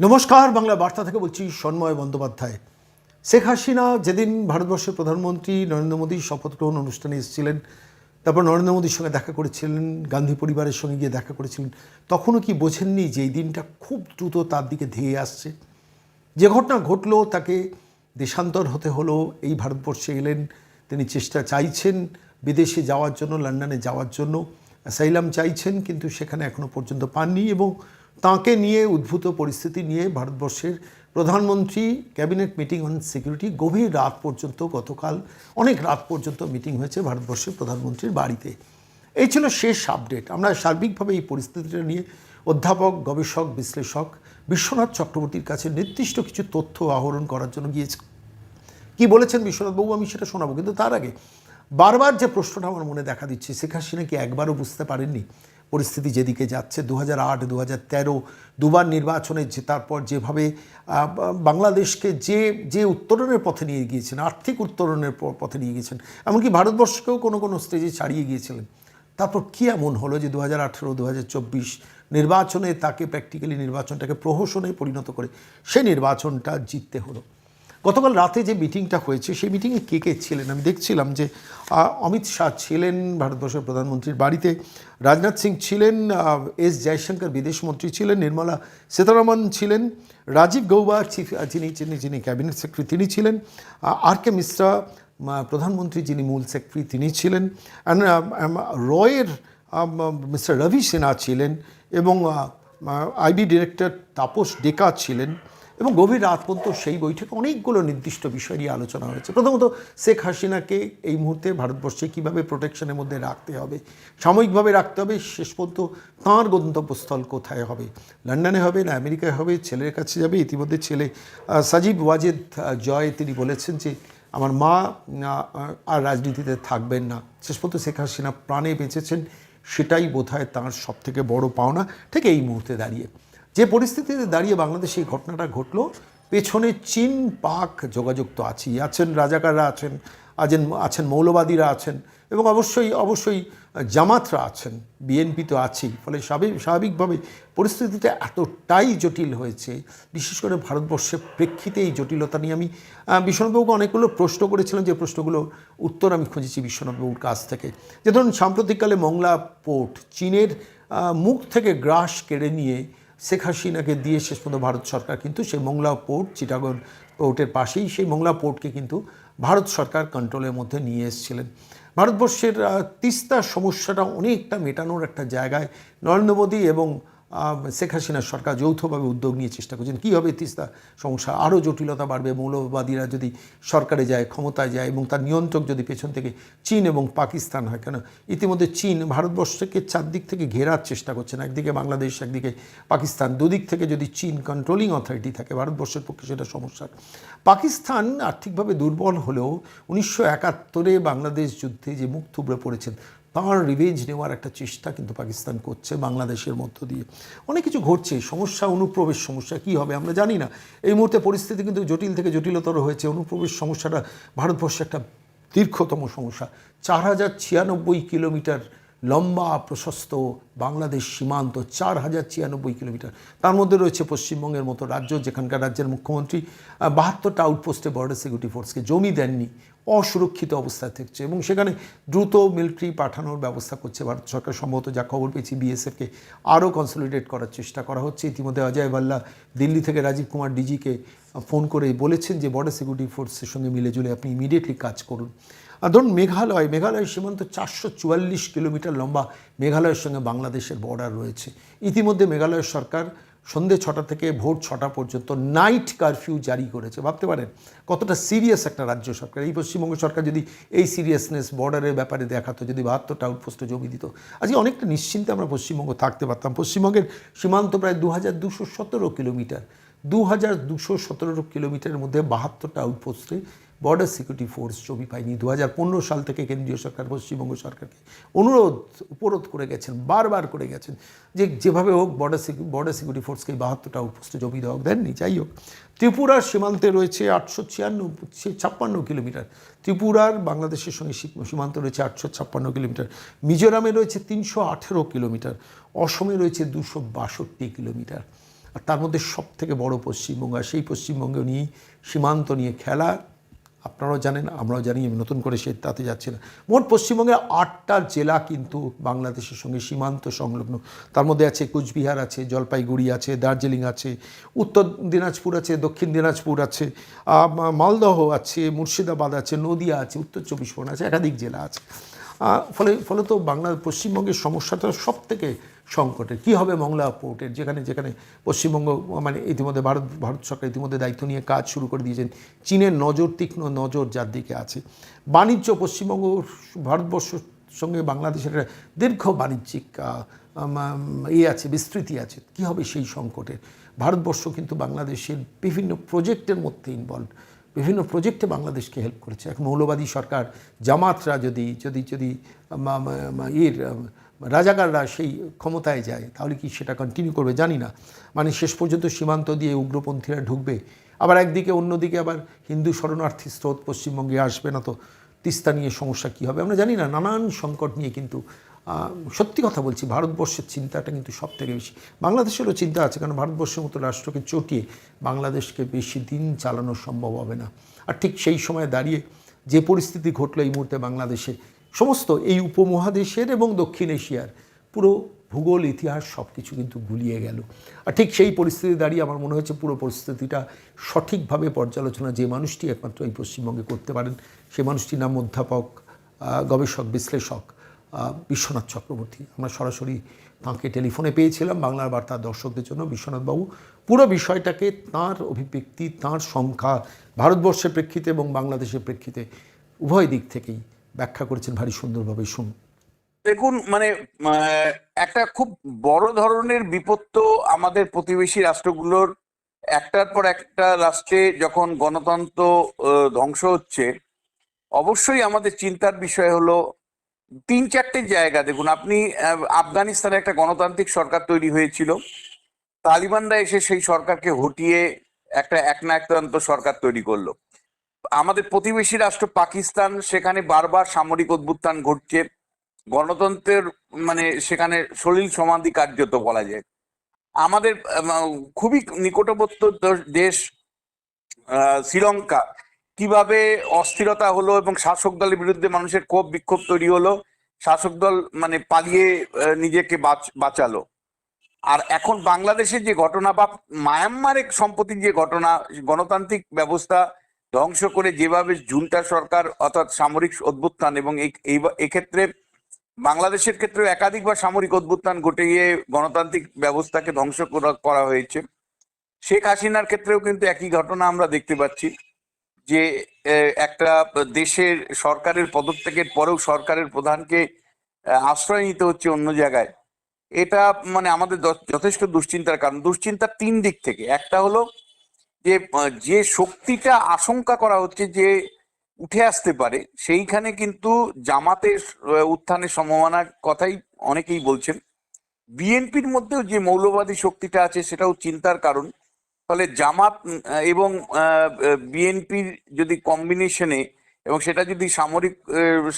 নমস্কার, বাংলা বার্তা থেকে বলছি সন্ময় বন্দ্যোপাধ্যায়। শেখ হাসিনা যেদিন ভারতবর্ষের প্রধানমন্ত্রী নরেন্দ্র মোদী শপথ গ্রহণ অনুষ্ঠানে এসেছিলেন, তারপর নরেন্দ্র মোদীর সঙ্গে দেখা করেছিলেন, গান্ধী পরিবারের সঙ্গে গিয়ে দেখা করেছিলেন, তখনও কি বোঝেননি যে এই দিনটা খুব দ্রুত তার দিকে ধেয়ে আসছে? যে ঘটনা ঘটলো তাকে দেশান্তর হতে হলো, এই ভারতবর্ষে এলেন, তিনি চেষ্টা চাইছেন বিদেশে যাওয়ার জন্য, লন্ডনে যাওয়ার জন্য, অ্যাসাইলাম চাইছেন, কিন্তু সেখানে এখনও পর্যন্ত পাননি এবং তাঁকে নিয়ে উদ্ভূত পরিস্থিতি নিয়ে ভারতবর্ষের প্রধানমন্ত্রী ক্যাবিনেট মিটিং অন সিকিউরিটি গভীর রাত পর্যন্ত, গতকাল অনেক রাত পর্যন্ত মিটিং হয়েছে ভারতবর্ষের প্রধানমন্ত্রীর বাড়িতে। এই ছিল শেষ আপডেট আমরা সার্বিকভাবে এই পরিস্থিতিটা নিয়ে অধ্যাপক, গবেষক, বিশ্লেষক বিশ্বনাথ চক্রবর্তীর কাছে নির্দিষ্ট কিছু তথ্য আহরণ করার জন্য গিয়েছি। কি বলেছেন বিশ্বনাথবাবু আমি সেটা শোনাবো, কিন্তু তার আগে বারবার যে প্রশ্নটা আমার মনে দেখা দিচ্ছে, শেখ হাসিনা কি একবারও বুঝতে পারেননি? পরিস্থিতি যেদিকে যাচ্ছে দু হাজার আট দু হাজার তেরো, দুবার নির্বাচনে যে তারপর যেভাবে বাংলাদেশকে যে যে উত্তরণের পথে নিয়ে গিয়েছেন, আর্থিক উত্তরণের পথে নিয়ে গিয়েছেন, এমনকি ভারতবর্ষকেও কোনো কোনো স্টেজে ছাড়িয়ে গিয়েছিলেন। তারপর কী এমন হলো যে দু হাজার দু হাজার চব্বিশ নির্বাচনে তাকে প্র্যাকটিক্যালি নির্বাচনটাকে প্রহসনে পরিণত করে সেই নির্বাচনটা জিততে হলো? গতকাল রাতে যে মিটিংটা হয়েছে, সেই মিটিংয়ে কে কে ছিলেন? আমি দেখছিলাম যে অমিত শাহ ছিলেন, ভারতবর্ষের প্রধানমন্ত্রীর বাড়িতে। রাজনাথ সিং ছিলেন এস জয়শঙ্কর বিদেশমন্ত্রী ছিলেন, নির্মলা সীতারামন ছিলেন, রাজীব গৌবা চিফ যিনি যিনি যিনি ক্যাবিনেট সেক্রেটারি তিনি ছিলেন আর কে মিশ্রা প্রধানমন্ত্রী যিনি মূল সেক্রেটারি তিনি ছিলেন রয়ের মিস্টার রবি সিনহা ছিলেন এবং আইবি ডিরেক্টর তাপস ডেকা ছিলেন। এবং গভীর রাত পর্যন্ত সেই বৈঠকে অনেকগুলো নির্দিষ্ট বিষয় নিয়ে আলোচনা হয়েছে। প্রথমত, শেখ হাসিনাকে এই মুহূর্তে ভারতবর্ষে কীভাবে প্রোটেকশনের মধ্যে রাখতে হবে, সাময়িকভাবে রাখতে হবে, শেষ পর্যন্ত তাঁর গন্তব্যস্থল কোথায় হবে, লন্ডনে হবে না আমেরিকায় হবে, ছেলের কাছে যাবে, ইতিমধ্যে ছেলে সাজিব ওয়াজেদ জয়, তিনি বলেছেন যে আমার মা আর রাজনীতিতে থাকবেন না। শেষ পর্যন্ত শেখ হাসিনা প্রাণে বেঁচেছেন, সেটাই বোধহয় তাঁর সবথেকে বড় পাওনা। ঠিক এই মুহূর্তে দাঁড়িয়ে যে পরিস্থিতিতে দাঁড়িয়ে বাংলাদেশে এই ঘটনাটা ঘটলো, পেছনে চীন পাক যোগাযোগ তো আছেই, আছেন রাজাকাররা আছেন আছেন আছেন মৌলবাদীরা আছেন এবং অবশ্যই অবশ্যই জামাতরা আছেন, বিএনপি তো আছেই। ফলে স্বাভাবিক স্বাভাবিকভাবে পরিস্থিতিটা এতটাই জটিল হয়েছে, বিশেষ করে ভারতবর্ষের প্রেক্ষিতে এই জটিলতা নিয়ে আমি বিশ্বনাথবাবুকে অনেকগুলো প্রশ্ন করেছিলাম, যে প্রশ্নগুলোর উত্তর আমি খুঁজেছি বিশ্বনাথবাবুর কাছ থেকে। যে ধরুন, সাম্প্রতিককালে মংলা পোর্ট চীনের মুখ থেকে গ্রাস কেড়ে নিয়ে শেখ হাসিনাকে দিয়ে শেষ পর্যন্ত ভারত সরকার কিন্তু সেই মোংলা পোর্ট চিটাগন পোর্টের পাশেই সেই মোংলা পোর্টকে কিন্তু ভারত সরকার কন্ট্রোলের মধ্যে নিয়ে এসেছিলেন। ভারতবর্ষের তিস্তা সমস্যাটা অনেকটা মেটানোর একটা জায়গায় নরেন্দ্র মোদী এবং শেখ হাসিনার সরকার যৌথভাবে উদ্যোগ নিয়ে চেষ্টা করছেন। কী হবে তিস্তা? সমস্যা আরও জটিলতা বাড়বে। মৌলবাদীরা যদি সরকারে যায়, ক্ষমতায় যায় এবং তার নিয়ন্ত্রক যদি পেছন থেকে চীন এবং পাকিস্তান হয়, কেন? ইতিমধ্যে চীন ভারতবর্ষকে চারদিক থেকে ঘেরার চেষ্টা করছেন একদিকে বাংলাদেশ, একদিকে পাকিস্তান। দুদিক থেকে যদি চীন কন্ট্রোলিং অথরিটি থাকে, ভারতবর্ষের পক্ষে সেটা সমস্যা পাকিস্তান আর্থিকভাবে দুর্বল হলেও উনিশশো একাত্তরে বাংলাদেশ যুদ্ধে যে মুখ থুবড়ে পড়েছেন তাঁর রিভেঞ্জ নেওয়ার একটা চেষ্টা কিন্তু পাকিস্তান করছে বাংলাদেশের মধ্য দিয়ে। অনেক কিছু ঘটছে, সমস্যা, অনুপ্রবেশ সমস্যা, কি হবে আমরা জানি না। এই মুহূর্তে পরিস্থিতি কিন্তু জটিল থেকে জটিলতর হয়েছে। অনুপ্রবেশ সমস্যাটা ভারতবর্ষে একটা দীর্ঘতম সমস্যা। চার হাজার ছিয়ানব্বই কিলোমিটার লম্বা, প্রশস্ত বাংলাদেশ সীমান্ত, চার হাজার ছিয়ানব্বই কিলোমিটার। তার মধ্যে রয়েছে পশ্চিমবঙ্গের মতো রাজ্য যেখানকার রাজ্যের মুখ্যমন্ত্রী বাহাত্তরটা আউটপোস্টে বর্ডার সিকিউরিটি ফোর্সকে জমি দেননি। অসুরক্ষিত অবস্থায় থাকছে এবং সেখানে দ্রুত মিলিটারি পাঠানোর ব্যবস্থা করছে ভারত সরকার। সম্ভবত যা খবর পেয়েছি বিএসএফকে আরও কনসলিডেট করার চেষ্টা করা হচ্ছে। ইতিমধ্যে অজয় ভাল্লা দিল্লি থেকে রাজীব কুমার ডিজিকে ফোন করে বলেছেন যে বর্ডার সিকিউরিটি ফোর্সের সঙ্গে মিলে জুলে আপনি ইমিডিয়েটলি কাজ করুন। আর ধরুন মেঘালয় মেঘালয় সীমান্ত চারশো চুয়াল্লিশ কিলোমিটার লম্বা মেঘালয়ের সঙ্গে বাংলাদেশের বর্ডার রয়েছে। ইতিমধ্যে মেঘালয় সরকার সন্ধ্যে ছটা থেকে ভোর ছটা পর্যন্ত নাইট কারফিউ জারি করেছে। ভাবতে পারেন, কতটা সিরিয়াস একটা রাজ্য সরকার। এই পশ্চিমবঙ্গ সরকার যদি এই সিরিয়াসনেস বর্ডারের ব্যাপারে দেখাতো, যদি বাহাত্তরটা আউটপোস্টে জমি দিত, আজকে অনেকটা নিশ্চিন্তে আমরা পশ্চিমবঙ্গ থাকতে পারতাম। পশ্চিমবঙ্গের সীমান্ত প্রায় দু হাজার দুশো সতেরো কিলোমিটার দু হাজার দুশো সতেরো কিলোমিটারের মধ্যে বাহাত্তরটা আউটপোস্টে বর্ডার সিকিউরিটি ফোর্স ছবি পায়নি দু সাল থেকে কেন্দ্রীয় সরকার, পশ্চিমবঙ্গ সরকারকে অনুরোধ, উপরোধ করে গেছেন, বারবার করে গেছেন যে যেভাবে হোক বর্ডার বর্ডার সিকিউরিটি ফোর্সকে বাহাত্তরটা আউটপোস্টে জমি দেওয়া দেননি, যাই হোক। ত্রিপুরার সীমান্তে রয়েছে আটশো ছিয়ানব্বই ছাপ্পান্ন কিলোমিটার। ত্রিপুরার বাংলাদেশের সঙ্গে সীমান্ত রয়েছে আটশো ছাপ্পান্ন কিলোমিটার। মিজোরামে রয়েছে তিনশো আঠেরো কিলোমিটার। অসমে রয়েছে দুশো বাষট্টি কিলোমিটার। আর তার মধ্যে সব থেকে বড় পশ্চিমবঙ্গ, আর সেই পশ্চিমবঙ্গ নিয়েই সীমান্ত নিয়ে খেলা। আপনারাও জানেন, আমরাও জানি, আমি নতুন করে সে তাতে যাচ্ছি না। মোট পশ্চিমবঙ্গের আটটা জেলা কিন্তু বাংলাদেশের সঙ্গে সীমান্ত সংলগ্ন। তার মধ্যে আছে কুচবিহার আছে, জলপাইগুড়ি আছে, দার্জিলিং আছে, উত্তর দিনাজপুর আছে, দক্ষিণ দিনাজপুর আছে মালদহ আছে, মুর্শিদাবাদ আছে, নদিয়া আছে, উত্তর চব্বিশ পরগনা আছে, একাধিক জেলা আছে। ফলে ফলে তো বাংলা, পশ্চিমবঙ্গের সমস্যাটা সব থেকে সংকটের। কী হবে মংলা পোর্টের? যেখানে যেখানে পশ্চিমবঙ্গ মানে ইতিমধ্যে ভারত ভারত সরকার ইতিমধ্যে দায়িত্ব নিয়ে কাজ শুরু করে দিয়েছেন চীনের নজর তীক্ষ্ণ নজর যার দিকে আছে। বাণিজ্য পশ্চিমবঙ্গ ভারতবর্ষের সঙ্গে বাংলাদেশের দীর্ঘ বাণিজ্যিক আম, ইয়ে আছে বিস্তৃতি আছে। কী হবে সেই সংকটের? ভারতবর্ষ কিন্তু বাংলাদেশের বিভিন্ন প্রজেক্টের মধ্যে ইনভলভ বিভিন্ন প্রজেক্টে বাংলাদেশকে হেল্প করেছে। এক মৌলবাদী সরকার জামাতরা যদি যদি যদি আম, রাজাকাররা সেই ক্ষমতায় যায়, তাহলে কি সেটা কন্টিনিউ করবে? জানি না। মানে শেষ পর্যন্ত সীমান্ত দিয়ে উগ্রপন্থীরা ঢুকবে। আবার একদিকে, অন্যদিকে আবার হিন্দু শরণার্থী স্রোত পশ্চিমবঙ্গে আসবে না তো তিস্তা নিয়ে সমস্যা কী হবে? আমরা জানি না, নানান সংকট নিয়ে কিন্তু সত্যি কথা বলছি, ভারতবর্ষের চিন্তাটা কিন্তু সব থেকে বেশি। বাংলাদেশেরও চিন্তা আছে, কারণ ভারতবর্ষের মতো রাষ্ট্রকে চটিয়ে বাংলাদেশকে বেশি দিন চালানো সম্ভব হবে না। আর ঠিক সেই সময় দাঁড়িয়ে যে পরিস্থিতি ঘটলো এই মুহূর্তে বাংলাদেশে সমস্ত এই উপমহাদেশের এবং দক্ষিণ এশিয়ার পুরো ভূগোল, ইতিহাস সব কিছু কিন্তু গুলিয়ে গেল। আর ঠিক সেই পরিস্থিতি দাঁড়িয়ে আমার মনে হচ্ছে পুরো পরিস্থিতিটা সঠিকভাবে পর্যালোচনা যে মানুষটি একমাত্র এই পশ্চিমবঙ্গে করতে পারেন সেই মানুষটির নাম অধ্যাপক গবেষক, বিশ্লেষক বিশ্বনাথ চক্রবর্তী। আমরা সরাসরি তাঁকে টেলিফোনে পেয়েছিলাম বাংলার বার্তা দর্শকদের জন্য। বিশ্বনাথবাবু পুরো বিষয়টাকে তাঁর অভিব্যক্তি, তাঁর সংখ্যা, ভারতবর্ষের প্রেক্ষিতে এবং বাংলাদেশের প্রেক্ষিতে উভয় দিক থেকেই ব্যাখ্যা করেছেন ভারী সুন্দরভাবে শুন দেখুন মানে একটা খুব বড় ধরনের বিপত্ত আমাদের প্রতিবেশী রাষ্ট্রগুলোর একটার পর একটা রাষ্ট্রে যখন গণতন্ত্র ধ্বংস হচ্ছে, অবশ্যই আমাদের চিন্তার বিষয় হলো তিন চারটে জায়গা। দেখুন, আপনি আফগানিস্তানে একটা গণতান্ত্রিক সরকার তৈরি হয়েছিল। তালিবানরা এসে সেই সরকারকে হটিয়ে একটা একনায়কতন্ত্র সরকার তৈরি করল। আমাদের প্রতিবেশী রাষ্ট্র পাকিস্তান, সেখানে বারবার সামরিক অভ্যুত্থান ঘটছে। গণতন্ত্রের মানে সেখানে সলিল সমাধি কার্যত বলা যায়। আমাদের খুবই নিকটবর্তী দেশ শ্রীলঙ্কা। কীভাবে অস্থিরতা হলো এবং শাসক দলের বিরুদ্ধে মানুষের ক্ষোভ, বিক্ষোভ তৈরি হলো, শাসক দল মানে পালিয়ে নিজেকে বাঁচ- বাঁচালো। আর এখন বাংলাদেশে যে ঘটনা বা মায়ানমারে সম্প্রতি যে ঘটনা, গণতান্ত্রিক ব্যবস্থা ধ্বংস করে যেভাবে জুনটা সরকার অর্থাৎ সামরিক অভ্যুত্থান এবং এই এক্ষেত্রে বাংলাদেশের ক্ষেত্রে একাধিকবার সামরিক অভ্যুত্থান ঘটে গিয়ে গণতান্ত্রিক ব্যবস্থাকে ধ্বংস করা- হয়েছে। শেখ হাসিনার ক্ষেত্রেও কিন্তু একই ঘটনা আমরা দেখতে পাচ্ছি যে একটা দেশের সরকারের পদত্যাগের পরেও সরকারের প্রধানকে আশ্রয় নিতে হচ্ছে অন্য জায়গায়। এটা মানে আমাদের যথেষ্ট দুশ্চিন্তার কারণ। দুশ্চিন্তার তিন দিক থেকে। একটা হলো যে যে শক্তিটা আশঙ্কা করা হচ্ছে যে উঠে আসতে পারে, সেইখানে কিন্তু জামাতের উত্থানের সম্ভাবনার কথাই অনেকেই বলছেন। বিএনপির মধ্যেও যে মৌলবাদী শক্তিটা আছে সেটাও চিন্তার কারণ। ফলে জামাত এবং বিএনপির যদি কম্বিনেশনে এবং সেটা যদি সামরিক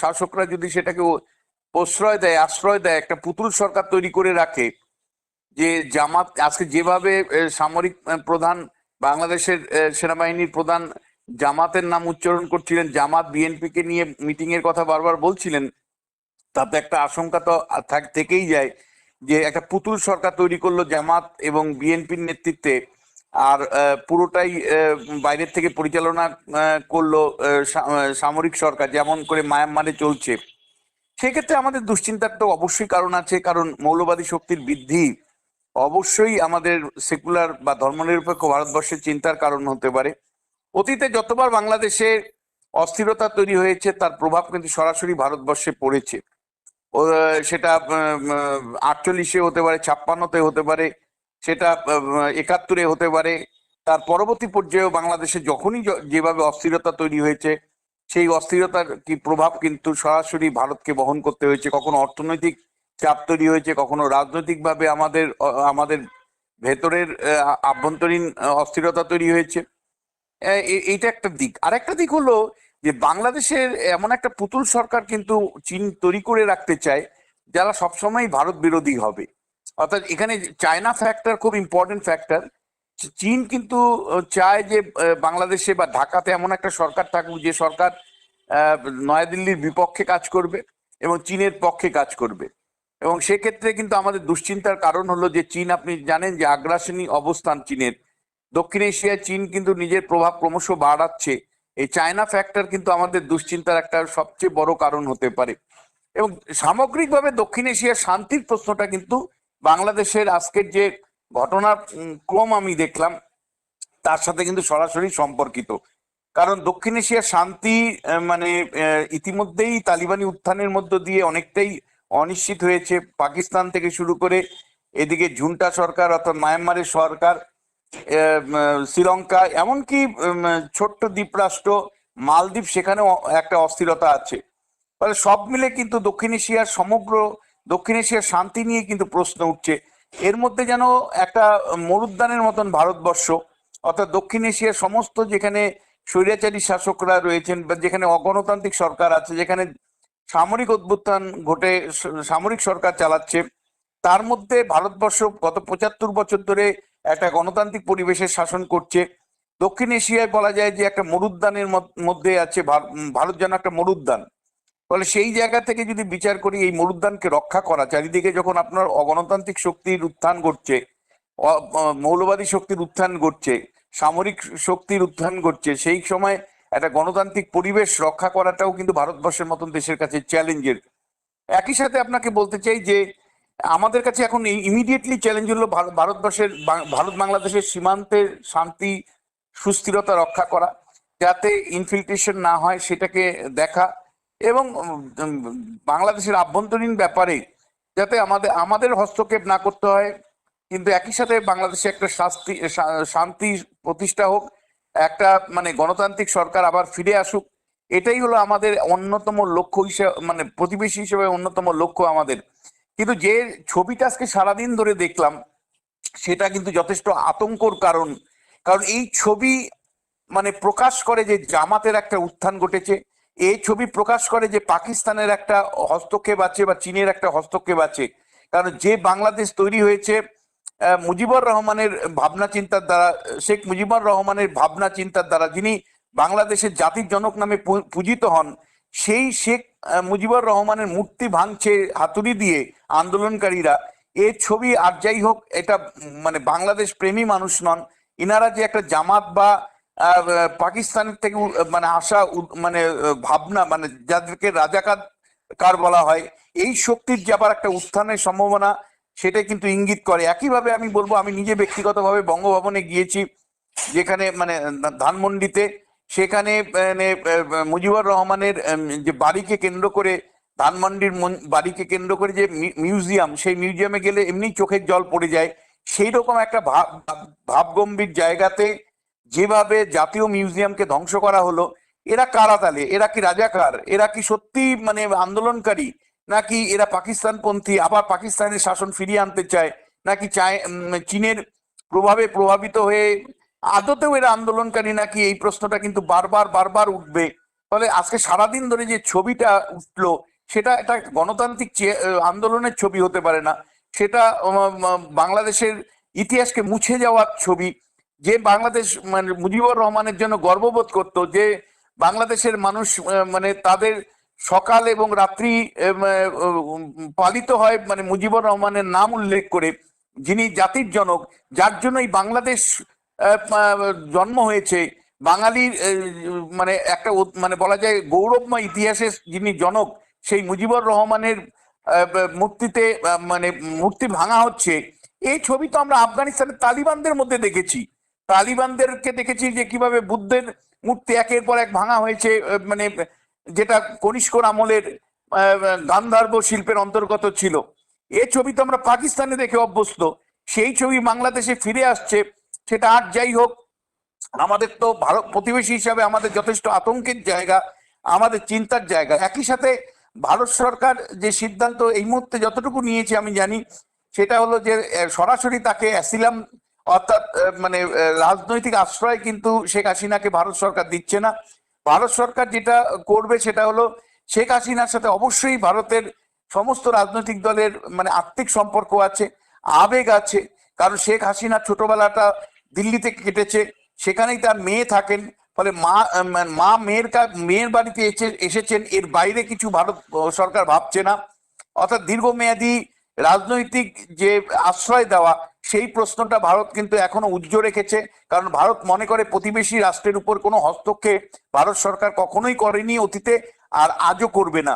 শাসকরা যদি সেটাকে প্রশ্রয় দেয়, আশ্রয় দেয়, একটা পুতুল সরকার তৈরি করে রাখে, যে জামাত আজকে যেভাবে সামরিক প্রধান বাংলাদেশের সেনাবাহিনীর প্রধান জামাতের নাম উচ্চারণ করছিলেন। জামাত বিএনপি কে নিয়ে মিটিং এর কথা বারবার বলছিলেন। তাতে একটা আশঙ্কা তো থাক- থেকেই যায় যে একটা পুতুল সরকার তৈরি করল জামাত এবং বিএনপির নেতৃত্বে আর পুরোটাই বাইরের থেকে পরিচালনা করল সামরিক সরকার যেমন করে মায়ানমারে চলছে। সেক্ষেত্রে আমাদের দুশ্চিন্তার তো অবশ্যই কারণ আছে, কারণ মৌলবাদী শক্তির বৃদ্ধি অবশ্যই আমাদের সেকুলার বা ধর্মনিরপেক্ষ ভারতবর্ষের চিন্তার কারণ হতে পারে। অতীতে যতবার বাংলাদেশে অস্থিরতা তৈরি হয়েছে, তার প্রভাব কিন্তু সরাসরি ভারতবর্ষে পড়েছে। সেটা আটচল্লিশে হতে পারে, ছাপ্পান্নতে হতে পারে, সেটা একাত্তরে হতে পারে। তার পরবর্তী পর্যায়েও বাংলাদেশে যখনই যেভাবে অস্থিরতা তৈরি হয়েছে, সেই অস্থিরতার কি প্রভাব কিন্তু সরাসরি ভারতকে বহন করতে হয়েছে। কখনো অর্থনৈতিক চাপ তৈরি হয়েছে, কখনো রাজনৈতিকভাবে আমাদের আমাদের ভেতরের আভ্যন্তরীণ অস্থিরতা তৈরি হয়েছে। এইটা একটা দিক। আরেকটা দিক হলো যে বাংলাদেশের এমন একটা পুতুল সরকার কিন্তু চীন তৈরি করে রাখতে চায়, যারা সবসময় ভারত বিরোধী হবে। অর্থাৎ এখানে চায়না ফ্যাক্টর খুব ইম্পর্টেন্ট ফ্যাক্টর চীন কিন্তু চায় যে বাংলাদেশে বা ঢাকাতে এমন একটা সরকার থাকুক, যে সরকার নয়াদিল্লির বিপক্ষে কাজ করবে এবং চীনের পক্ষে কাজ করবে। এবং সেক্ষেত্রে কিন্তু আমাদের দুশ্চিন্তার কারণ হলো যে চীন, আপনি জানেন যে আগ্রাসনী অবস্থান চীনের। দক্ষিণ এশিয়ায় চীন কিন্তু নিজের প্রভাব ক্রমশ বাড়াচ্ছে। এই চায়না ফ্যাক্টর কিন্তু আমাদের দুশ্চিন্তার একটা সবচেয়ে বড় কারণ হতে পারে। এবং সামগ্রিকভাবে দক্ষিণ এশিয়ার শান্তির প্রশ্নটা কিন্তু বাংলাদেশের আজকের যে ঘটনার ক্রম আমি দেখলাম, তার সাথে কিন্তু সরাসরি সম্পর্কিত। কারণ দক্ষিণ এশিয়ার শান্তি মানে ইতিমধ্যেই তালিবানি উত্থানের মধ্য দিয়ে অনেকটাই অনিশ্চিত হয়েছে। পাকিস্তান থেকে শুরু করে এদিকে ঝুন্টা সরকার অর্থাৎ মায়ানমারের সরকার শ্রীলঙ্কা, এমনকি ছোট্ট দ্বীপরাষ্ট্র মালদ্বীপ, সেখানেও একটা অস্থিরতা আছে। ফলে সব মিলে কিন্তু দক্ষিণ এশিয়ার সমগ্র, দক্ষিণ এশিয়ার শান্তি নিয়ে কিন্তু প্রশ্ন উঠছে। এর মধ্যে যেন একটা মরুদ্যানের মতন ভারতবর্ষ, অর্থাৎ দক্ষিণ এশিয়ার সমস্ত যেখানে স্বৈরাচারী শাসকরা রয়েছেন বা যেখানে অগণতান্ত্রিক সরকার আছে, যেখানে সামরিক অভ্যুত্থান ঘটে, সামরিক সরকার চালাচ্ছে। তার মধ্যে ভারতবর্ষ গত পঁচাত্তর বছর ধরে একটা গণতান্ত্রিক পরিবেশের শাসন করছে। দক্ষিণ এশিয়ায় বলা যায় যে একটা মরুদ্যানের মধ্যে আছে ভারত যেন একটা মরুদ্যান। ফলে সেই জায়গা থেকে যদি বিচার করি, এই মরুদ্যানকে রক্ষা করা, চারিদিকে যখন আপনার অগণতান্ত্রিক শক্তির উত্থান ঘটছে মৌলবাদী শক্তির উত্থান ঘটছে, সামরিক শক্তির উত্থান ঘটছে, সেই সময় একটা গণতান্ত্রিক পরিবেশ রক্ষা করাটাও কিন্তু ভারতবর্ষের মতন দেশের কাছে চ্যালেঞ্জের। একই সাথে আপনাকে বলতে চাই যে, আমাদের কাছে এখন ইমিডিয়েটলি চ্যালেঞ্জ হলো ভারতবর্ষের ভারত বাংলাদেশের সীমান্তের শান্তি, সুস্থিরতা রক্ষা করা, যাতে ইনফিল্ট্রেশন না হয় সেটাকে দেখা এবং বাংলাদেশের আভ্যন্তরীণ ব্যাপারে যাতে আমাদের আমাদের হস্তক্ষেপ না করতে হয়। কিন্তু একই সাথে বাংলাদেশে একটা শাস্তি শান্তি প্রতিষ্ঠা হোক একটা মানে গণতান্ত্রিক সরকার আবার ফিরে আসুক, এটাই হলো আমাদের অন্যতম লক্ষ্য হিসেবে মানে প্রতিবেশী হিসেবে অন্যতম লক্ষ্য আমাদের। কিন্তু যে ছবিটা আজকে সারাদিন ধরে দেখলাম, সেটা কিন্তু যথেষ্ট আতঙ্কর কারণ। কারণ এই ছবি মানে প্রকাশ করে যে জামাতের একটা উত্থান ঘটেছে এই ছবি প্রকাশ করে যে পাকিস্তানের একটা হস্তক্ষেপ আছে বা চীনের একটা হস্তক্ষেপ আছে। কারণ যে বাংলাদেশ তৈরি হয়েছে মুজিবুর রহমানের ভাবনা চিন্তার দ্বারা শেখ মুজিবুর রহমানের ভাবনা চিন্তার দ্বারা যিনি বাংলাদেশের জাতির জনক নামে পূজিত হন সেই শেখ মুজিবুর রহমানের মূর্তি ভাঙছে হাতুড়ি দিয়ে আন্দোলনকারীরা এই ছবি আর যাই হোক এটা মানে বাংলাদেশ প্রেমী মানুষ নন ইনারা যে একটা জামাত বা আহ, আহ, পাকিস্তান থেকে মানে আসা মানে ভাবনা মানে যাদেরকে রাজাকার কার বলা হয় এই শক্তির যে আবার একটা উত্থানের সম্ভাবনা সেটা কিন্তু ইঙ্গিত করে। একইভাবে আমি বলব, আমি নিজে ব্যক্তিগতভাবে বঙ্গভবনে গিয়েছি, যেখানে মানে ধানমন্ডিতে, সেখানে মানে মুজিবুর রহমানের যে বাড়িকে কেন্দ্র করে, ধানমন্ডির মন- বাড়িকে কেন্দ্র করে যে মিউজিয়াম, সেই মিউজিয়ামে গেলে এমনি চোখের জল পড়ে যায়। সেই রকম একটা ভাব- ভাবগম্ভীর জায়গাতে যেভাবে জাতীয় মিউজিয়ামকে ধ্বংস করা হলো, এরা কারা তালে এরা কি রাজাকার? এরা কি সত্যি মানে আন্দোলনকারী? নাকি এরা পাকিস্তানপন্থী, আবার পাকিস্তানের শাসন ফিরিয়ে আনতে চায়? নাকি চায় চীনের প্রভাবে প্রভাবিত হয়ে আদতেও এরা আন্দোলনকারী নাকি? এই প্রশ্নটা কিন্তু বারবার বারবার উঠবে। ফলে আজকে সারাদিন ধরে যে ছবিটা উঠল, সেটা একটা গণতান্ত্রিক আন্দোলনের ছবি হতে পারে না। সেটা বাংলাদেশের ইতিহাসকে মুছে যাওয়ার ছবি। যে বাংলাদেশ মানে মুজিবুর রহমানের জন্য গর্ববোধ করত যে বাংলাদেশের মানুষ মানে তাদের সকাল এবং রাত্রি পালিত হয় মানে মুজিবুর রহমানের নাম উল্লেখ করে, যিনি জাতির জনক, যার জন্য এই বাংলাদেশ জন্ম হয়েছে। বাঙালির মানে একটা মানে বলা যায় গৌরবময় ইতিহাসের যিনি জনক, সেই মুজিবুর রহমানের মূর্তিতে মানে মূর্তি ভাঙা হচ্ছে। এই ছবি তো আমরা আফগানিস্তানের তালিবানদের মধ্যে দেখেছি। তালিবানদেরকে দেখেছি যে কীভাবে বুদ্ধের মূর্তি একের পর এক ভাঙা হয়েছে মানে যেটা কনিষ্কর আমলের গান্ধার্ব শিল্পের অন্তর্গত ছিল। এ ছবি তো আমরা পাকিস্তানে দেখে অভ্যস্ত। সেই ছবি বাংলাদেশে ফিরে আসছে, সেটা আর যাই হোক, আমাদের তো ভারত প্রতিবেশী হিসাবে আমাদের যথেষ্ট আতঙ্কের জায়গা, আমাদের চিন্তার জায়গা। একই সাথে ভারত সরকার যে সিদ্ধান্ত এই মুহূর্তে যতটুকু নিয়েছে আমি জানি, সেটা হলো যে সরাসরি তাকে অ্যাসিলাম, অর্থাৎ মানে রাজনৈতিক আশ্রয় কিন্তু শেখ হাসিনাকে ভারত সরকার দিচ্ছে না। ভারত সরকার যেটা করবে সেটা হলো শেখ হাসিনার সাথে অবশ্যই ভারতের সমস্ত রাজনৈতিক দলের মানে আর্থিক সম্পর্ক আছে, আবেগ আছে। কারণ শেখ হাসিনা ছোটবেলাটা দিল্লিতে কেটেছে, সেখানেই তার মেয়ে থাকেন, ফলে মা মা মেয়ের মেয়ের বাড়িতে এসে- এসেছেন, এর বাইরে কিছু ভারত সরকার ভাবছে না। অর্থাৎ দীর্ঘমেয়াদী রাজনৈতিক যে আশ্রয় দেওয়া সেই প্রশ্নটা ভারত কিন্তু এখনও উজ্জ্ব রেখেছে। কারণ ভারত মনে করে প্রতিবেশী রাষ্ট্রের উপর কোনো হস্তক্ষেপ ভারত সরকার কখনোই করেনি অতীতে আর আজও করবে না।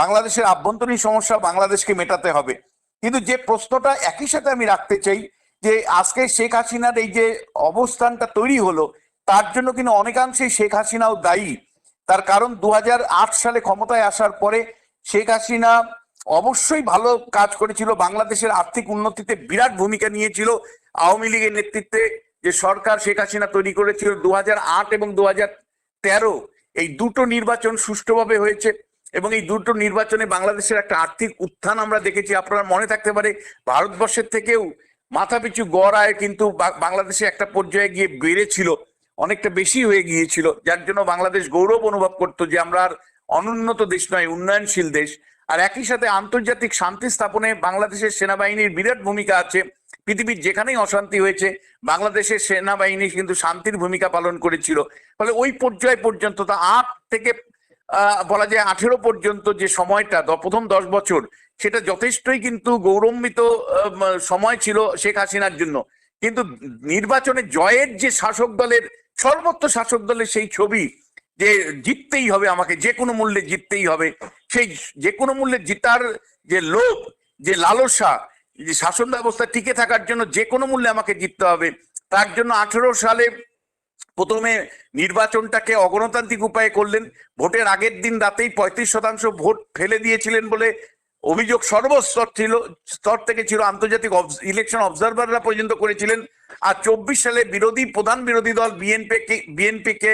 বাংলাদেশের আভ্যন্তরীণ সমস্যা বাংলাদেশকে মেটাতে হবে। কিন্তু যে প্রশ্নটা একই সাথে আমি রাখতে চাই যে আজকে শেখ হাসিনার এই যে অবস্থানটা তৈরি হলো, তার জন্য কিন্তু অনেকাংশেই শেখ হাসিনাও দায়ী। তার কারণ দু হাজার আট সালে ক্ষমতায় আসার পরে শেখ হাসিনা অবশ্যই ভালো কাজ করেছিল। বাংলাদেশের আর্থিক উন্নতিতে বিরাট ভূমিকা নিয়েছিল আওয়ামী লীগের নেতৃত্বে যে সরকার শেখ হাসিনা তৈরি করেছিল দু হাজার আট এবং দু তেরো। এই দুটো নির্বাচন সুষ্ঠুভাবে হয়েছে এবং এই দুটো নির্বাচনে বাংলাদেশের একটা আর্থিক উত্থান আমরা দেখেছি। আপনার মনে থাকতে পারে, ভারতবর্ষের থেকেও মাথাপিছু গড় আয় কিন্তু বাংলাদেশে একটা পর্যায়ে গিয়ে বেড়েছিল, অনেকটা বেশি হয়ে গিয়েছিল। যার জন্য বাংলাদেশ গৌরব অনুভব করতো যে আমরা আর অনুন্নত দেশ নয়, উন্নয়নশীল দেশ। আর একই সাথে আন্তর্জাতিক শান্তি স্থাপনে বাংলাদেশের সেনাবাহিনীর বিরাট ভূমিকা আছে। পৃথিবীর যেখানেই অশান্তি হয়েছে বাংলাদেশের সেনাবাহিনী কিন্তু শান্তির ভূমিকা পালন করেছিল। ফলে ওই পর্যায় পর্যন্ত তা আট থেকে বলা যায় আঠেরো পর্যন্ত যে সময়টা প্রথম দশ বছর সেটা যথেষ্টই কিন্তু গৌরবান্বিত আহ, সময় ছিল শেখ হাসিনার জন্য। কিন্তু নির্বাচনে জয়ের যে শাসক দলের সর্বত্র শাসক দলের সেই ছবি যে জিততেই হবে আমাকে, যে কোনো মূল্যে জিততেই হবে। সেই যে কোনো মূল্যে জিতার যে লোভ, যে লালসা, যে শাসন ব্যবস্থা টিকে থাকার জন্য যে কোনো মূল্যে আমাকে জিততে হবে। তার জন্য আঠেরো সালে প্রথমে নির্বাচনটাকে অগণতান্ত্রিক উপায়ে করলেন। ভোটের আগের দিন রাতেই পঁয়ত্রিশ শতাংশ ভোট ফেলে দিয়েছিলেন বলে অভিযোগ সর্বস্তর ছিল, স্তর থেকে ছিল। আন্তর্জাতিক ইলেকশন অবজারভাররা পর্যন্ত করেছিলেন। আর চব্বিশ সালে বিরোধী, প্রধান বিরোধী দল বিএনপি কে বিএনপি কে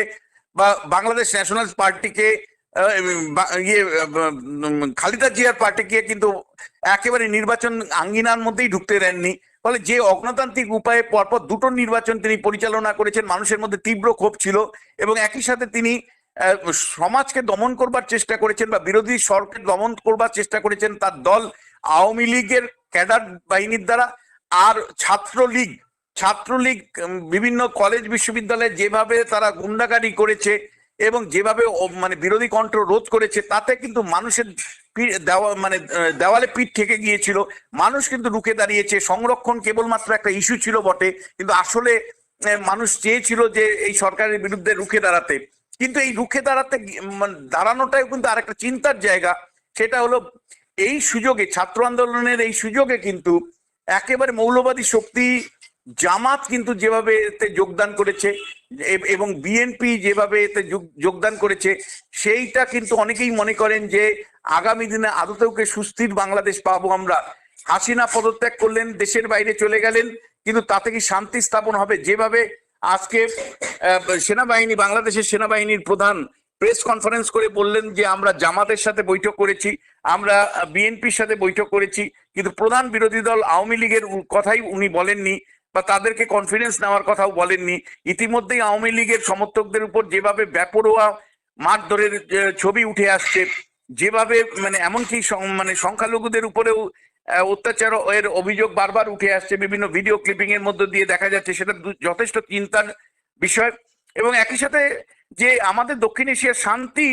বা বাংলাদেশ ন্যাশনাল পার্টিকে ইয়ে খালেদা জিয়ার পার্টিকে কিন্তু একেবারে নির্বাচন আঙ্গিনার মধ্যেই ঢুকতে দেননি। ফলে যে অগণতান্ত্রিক উপায়ে পরপর দুটো নির্বাচন তিনি পরিচালনা করেছেন, মানুষের মধ্যে তীব্র ক্ষোভ ছিল এবং একই সাথে তিনি সমাজকে দমন করবার চেষ্টা করেছেন বা বিরোধী সরকার দমন করবার চেষ্টা করেছেন তার দল আওয়ামী লীগের ক্যাডার বাহিনীর দ্বারা, আর ছাত্রলীগ ছাত্রলীগ বিভিন্ন কলেজ বিশ্ববিদ্যালয়ে যেভাবে তারা গুন্ডাগারি করেছে এবং যেভাবে মানে বিরোধী কণ্ঠ রোধ করেছে, তাতে কিন্তু মানুষের দেওয়া মানে দেওয়ালে পিঠ থেকে গিয়েছিল। মানুষ কিন্তু রুখে দাঁড়িয়েছে। সংরক্ষণ কেবলমাত্র একটা ইস্যু ছিল বটে, কিন্তু আসলে মানুষ চেয়েছিল যে এই সরকারের বিরুদ্ধে রুখে দাঁড়াতে। কিন্তু এই রুখে দাঁড়াতে মানে দাঁড়ানোটাও কিন্তু আরেকটা চিন্তার জায়গা। সেটা হলো, এই সুযোগে, ছাত্র আন্দোলনের এই সুযোগে কিন্তু একেবারে মৌলবাদী শক্তি জামাত কিন্তু যেভাবে এতে যোগদান করেছে এবং বিএনপি যেভাবে এতে যোগ- যোগদান করেছে, সেইটা কিন্তু অনেকেই মনে করেন যে আগামী দিনে আদতেও কে সুস্থির বাংলাদেশ পাবো আমরা। হাসিনা পদত্যাগ করলেন, দেশের বাইরে চলে গেলেন, কিন্তু তাতে কি শান্তি স্থাপন হবে? যেভাবে আজকে সেনাবাহিনী, বাংলাদেশের সেনাবাহিনীর প্রধান প্রেস কনফারেন্স করে বললেন যে আমরা জামাতের সাথে বৈঠক করেছি, আমরা বিএনপির সাথে বৈঠক করেছি, কিন্তু প্রধান বিরোধী দল আওয়ামী লীগের কথাই উনি বলেননি। বা তাদেরকে কনফিডেন্স নেওয়ার কথাও বলেননি। ইতিমধ্যেই আওয়ামী লীগের সমর্থকদের উপর যেভাবে ব্যাপরোয়া মারধরের ছবি উঠে আসছে, যেভাবে মানে এমনকি মানে সংখ্যালঘুদের উপরেও অত্যাচার এর অভিযোগ বারবার উঠে আসছে, বিভিন্ন ভিডিও ক্লিপিং এর মধ্যে দিয়ে দেখা যাচ্ছে, সেটা যথেষ্ট চিন্তার বিষয়। এবং একই সাথে যে আমাদের দক্ষিণ এশিয়ার শান্তি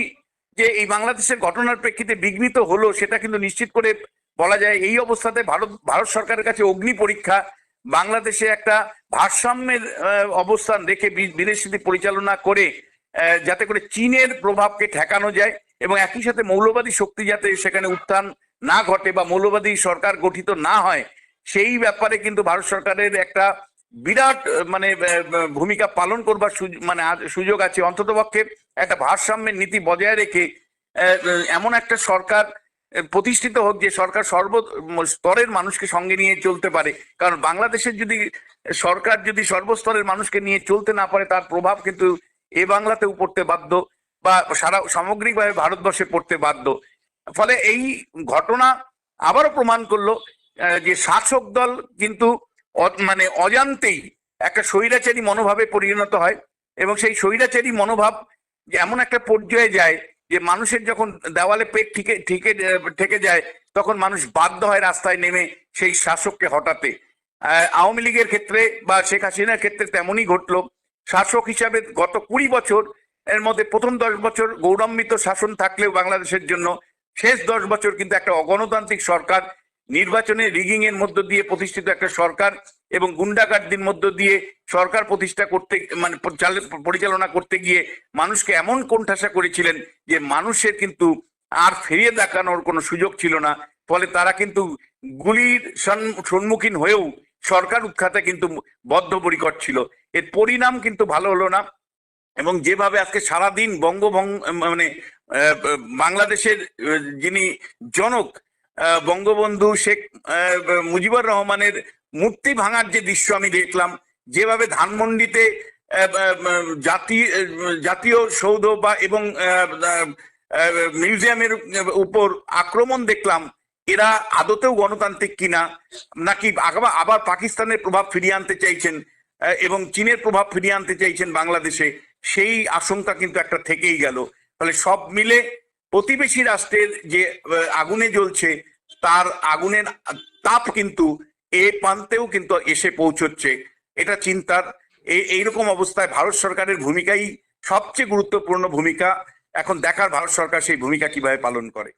যে এই বাংলাদেশের ঘটনার প্রেক্ষিতে বিঘ্নিত হলো, সেটা কিন্তু নিশ্চিত করে বলা যায়, এই অবস্থাতে ভারত ভারত সরকারের কাছে অগ্নি পরীক্ষা বাংলাদেশে একটা ভারসাম্যের অবস্থান রেখে বিদেশ নীতি পরিচালনা করে যাতে করে চীনের প্রভাবকে ঠেকানো যায় এবং একই সাথে মৌলবাদী শক্তি যাতে সেখানে উত্থান না ঘটে বা মৌলবাদী সরকার গঠিত না হয়, সেই ব্যাপারে কিন্তু ভারত সরকারের একটা বিরাট মানে ভূমিকা পালন করবার মানে সুযোগ আছে। অন্ততপক্ষে একটা ভারসাম্যের নীতি বজায় রেখে এমন একটা সরকার প্রতিষ্ঠিত হোক যে সরকার সর্ব স্তরের মানুষকে সঙ্গে নিয়ে চলতে পারে। কারণ বাংলাদেশের যদি সরকার যদি সর্বস্তরের মানুষকে নিয়ে চলতে না পারে, তার প্রভাব কিন্তু এ বাংলাতেও পড়তে বাধ্য বা সারা সামগ্রিকভাবে ভারতবর্ষে পড়তে বাধ্য। ফলে এই ঘটনা আবারও প্রমাণ করল যে শাসক দল কিন্তু মানে অজান্তেই একটা স্বৈরাচারী মনোভাবে পরিণত হয় এবং সেই স্বৈরাচারী মনোভাব এমন একটা পর্যায়ে যায় যে মানুষের যখন দেওয়ালে পেট ঠিকে ঠিকে ঠেকে যায়, তখন মানুষ বাধ্য হয় রাস্তায় নেমে সেই শাসককে হটাতে। আওয়ামী লীগের ক্ষেত্রে বা শেখ হাসিনার ক্ষেত্রে তেমনই ঘটলো। শাসক হিসাবে গত কুড়ি বছর, এর মধ্যে প্রথম দশ বছর গৌরবান্বিত শাসন থাকলেও বাংলাদেশের জন্য শেষ দশ বছর কিন্তু একটা অগণতান্ত্রিক সরকার নির্বাচনে রিগিং এর মধ্য দিয়ে প্রতিষ্ঠিত একটা সরকার এবং গুন্ডাগার্দির মধ্য দিয়ে সরকার প্রতিষ্ঠা করতে মানে পরিচালনা করতে গিয়ে মানুষকে এমন কোণঠাসা করেছিলেন যে মানুষের কিন্তু আর ফিরিয়ে দেখানোর কোনো সুযোগ ছিল না। ফলে তারা কিন্তু গুলির সম্মুখীন হয়েও সরকার উৎখাতে কিন্তু বদ্ধপরিকর ছিল। এর পরিণাম কিন্তু ভালো হলো না এবং যেভাবে আজকে সারাদিন বঙ্গভঙ্গ মানে বাংলাদেশের যিনি জনক বঙ্গবন্ধু শেখ মুজিবুর রহমানের মূর্তি ভাঙার যে দৃশ্য আমি দেখলাম, যেভাবে ধানমন্ডিতে জাতি- জাতীয় সৌধ বা এবং মিউজিয়ামের উপর আক্রমণ দেখলাম, এরা আদতেও গণতান্ত্রিক কিনা, নাকি আবার পাকিস্তানের প্রভাব ফিরিয়ে আনতে চাইছেন এবং চীনের প্রভাব ফিরিয়ে আনতে চাইছেন বাংলাদেশে, সেই আশঙ্কা কিন্তু একটা থেকেই গেল। ফলে সব মিলে প্রতিবেশী রাষ্ট্রের যে আগুনে জ্বলছে, তার আগুনের তাপ কিন্তু এ প্রান্তেও কিন্তু এসে পৌঁছচ্ছে। এটা চিন্তার। এই এইরকম অবস্থায় ভারত সরকারের ভূমিকাই সবচেয়ে গুরুত্বপূর্ণ ভূমিকা। এখন দেখার ভারত সরকার সেই ভূমিকা কীভাবে পালন করে।